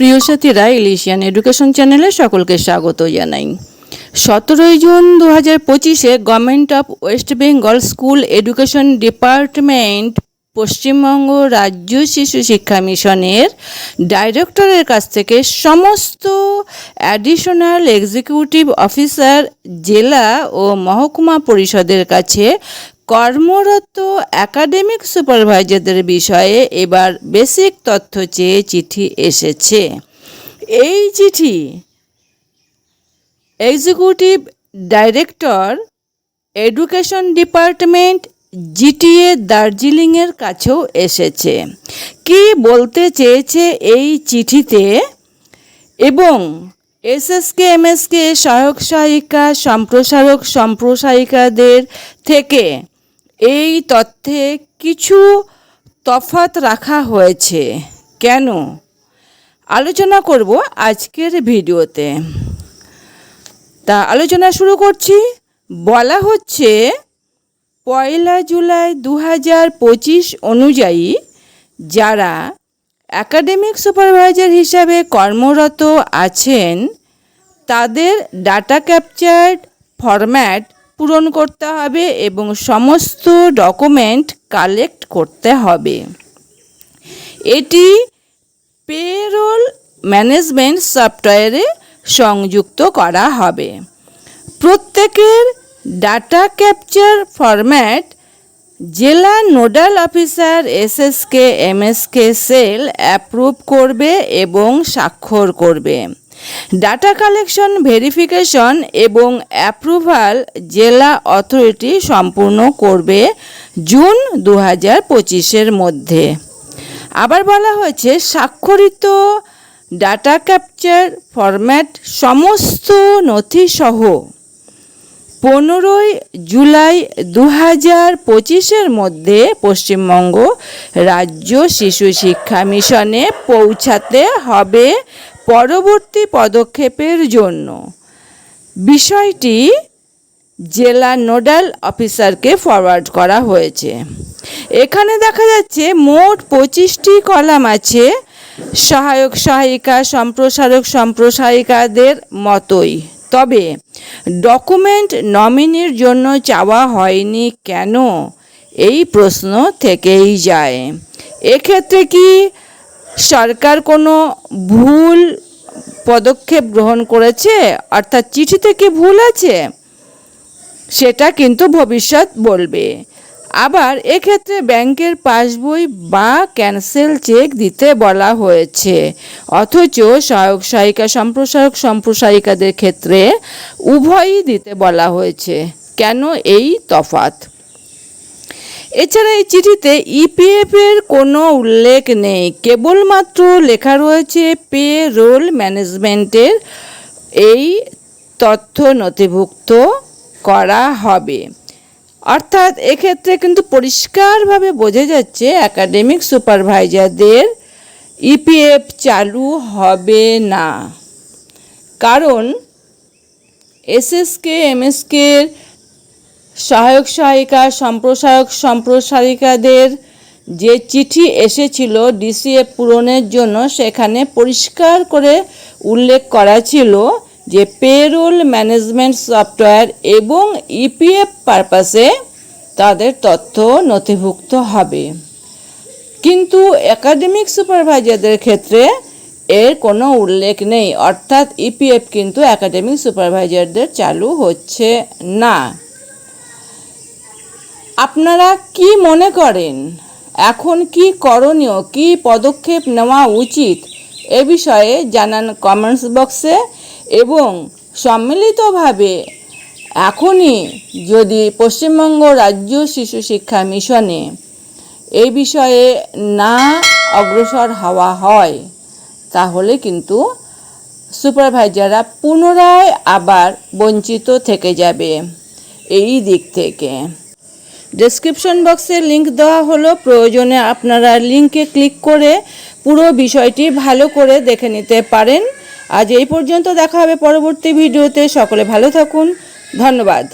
প্রিয় সাথীরা ইলিশিয়ান এডুকেশন চ্যানেলে সকলকে স্বাগত জানাই। সতেরোই জুন দু হাজার পঁচিশে government of West Bengal school education department Paschimbanga রাজ্য শিশু শিক্ষা মিশনের ডাইরেক্টরের কাছ থেকে সমস্ত অ্যাডিশনাল এক্সিকিউটিভ অফিসার, জেলা ও মহকুমা পরিষদের কাছে কর্মরত একাডেমিক সুপারভাইজারদের বিষয়ে এবার বেসিক তথ্য চেয়ে চিঠি এসেছে। এই চিঠি executive director education department GTA দার্জিলিংয়ের কাছেও এসেছে। কি বলতে চেয়েছে এই চিঠিতে? এবং এসএসকে, এমএসকে সহায়ক সহায়িকা সম্প্রসারক সম্প্রসারিকাদের থেকে এই তথ্যে কিছু তফাত রাখা হয়েছে। কেন? আলোচনা করব আজকের ভিডিওতে। তা আলোচনা শুরু করছি। বলা হচ্ছে, পয়লা জুলাই দু পঁচিশ অনুযায়ী যারা অ্যাকাডেমিক সুপারভাইজার হিসাবে কর্মরত আছেন, তাদের ডাটা ক্যাপচার ফরম্যাট পূরণ করতে হবে এবং সমস্ত ডকুমেন্ট কালেক্ট করতে হবে। এটি পেরোল ম্যানেজমেন্ট সফটওয়্যারে সংযুক্ত করা হবে। প্রত্যেকের ডাটা ক্যাপচার ফরম্যাট জেলা nodal officer, SSK, MSK, cell approve করবে এবং স্বাক্ষর করবে। ডাটা কালেকশন ভেরিফিকেশন এবং অ্যাপ্রুভাল জেলা অথরিটি সম্পূর্ণ করবে জুন দু হাজার পঁচিশের মধ্যে। আবার বলা হয়েছে, স্বাক্ষরিত ডাটা ক্যাপচার ফরম্যাট সমস্ত নথিসহ পনেরোই জুলাই দু হাজার পঁচিশের মধ্যে পশ্চিমবঙ্গ রাজ্য শিশু শিক্ষা মিশনে পৌঁছাতে হবে পরবর্তী পদক্ষেপের জন্য। বিষয়টি জেলা নোডাল অফিসারকে ফরওয়ার্ড করা হয়েছে। এখানে দেখা যাচ্ছে মোট পঁচিশটি কলাম আছে। সহায়ক সহায়িকা, সম্প্রসারক সম্প্রসারিকাদের মতোই। তবে ডকুমেন্ট নমিনির জন্য চাওয়া হয়নি কেন? এই প্রশ্ন থেকেই যায়। এক্ষেত্রে কি সরকার কোনো ভুল পদক্ষেপ গ্রহণ করেছে? অর্থাৎ চিঠিতে কি ভুল আছে? সেটা কিন্তু ভবিষ্যৎ বলবে। আবার এক্ষেত্রে ব্যাংকের পাসবই বা ক্যান্সেল চেক দিতে বলা হয়েছে। অথচ সহায়ক সহায়িকা সম্প্রসারক সম্প্রসারিকাদের ক্ষেত্রে উভয়ই দিতে বলা হয়েছে। কেন এই তফাত এছাড়া এই চিঠিতে ইপিএফ এর কোনো উল্লেখ নেই। কেবলমাত্র লেখা রয়েছে পে রোল ম্যানেজমেন্টের এই তথ্য নথিভুক্ত করা হবে। অর্থাৎ এক্ষেত্রে কিন্তু পরিষ্কারভাবে বোঝা যাচ্ছে, একাডেমিক সুপারভাইজারদের ইপিএফ চালু হবে না। কারণ এসএসকে এমএসকে সহায়ক সহায়িকা, সম্প্রসারক সম্প্রসারিকাদের যে চিঠি এসেছিল ডিসিএফ পূরণের জন্য সেখানে পরিষ্কার করে উল্লেখ করা ছিল যে পেরোল ম্যানেজমেন্ট সফটওয়্যার এবং ইপিএফ পারপাসে তাদের তথ্য নথিভুক্ত হবে। কিন্তু একাডেমিক সুপারভাইজারদের ক্ষেত্রে এর কোনো উল্লেখ নেই, অর্থাৎ ইপিএফ কিন্তু একাডেমিক সুপারভাইজারদের চালু হচ্ছে না। আপনারা কি মনে করেন? এখন কি করণীয়? কি পদক্ষেপ নেওয়া উচিত? এ বিষয়ে জানান কমেন্টস বক্সে এবং সম্মিলিতভাবে এখনই যদি পশ্চিমবঙ্গ রাজ্য শিশু শিক্ষা মিশনে এই বিষয়ে না অগ্রসর হওয়া হয়, তাহলে কিন্তু সুপারভাইজাররা পুনরায় আবার বঞ্চিত থেকে যাবে এই দিক থেকে। ডেসক্রিপশন বক্সে লিংক দেওয়া হলো। প্রয়োজনে আপনারা লিংকে ক্লিক করে পুরো বিষয়টি ভালো করে দেখে নিতে পারেন। আজ এই পর্যন্ত দেখা হবে পরবর্তী ভিডিওতে। সকলে ভালো থাকুন। ধন্যবাদ।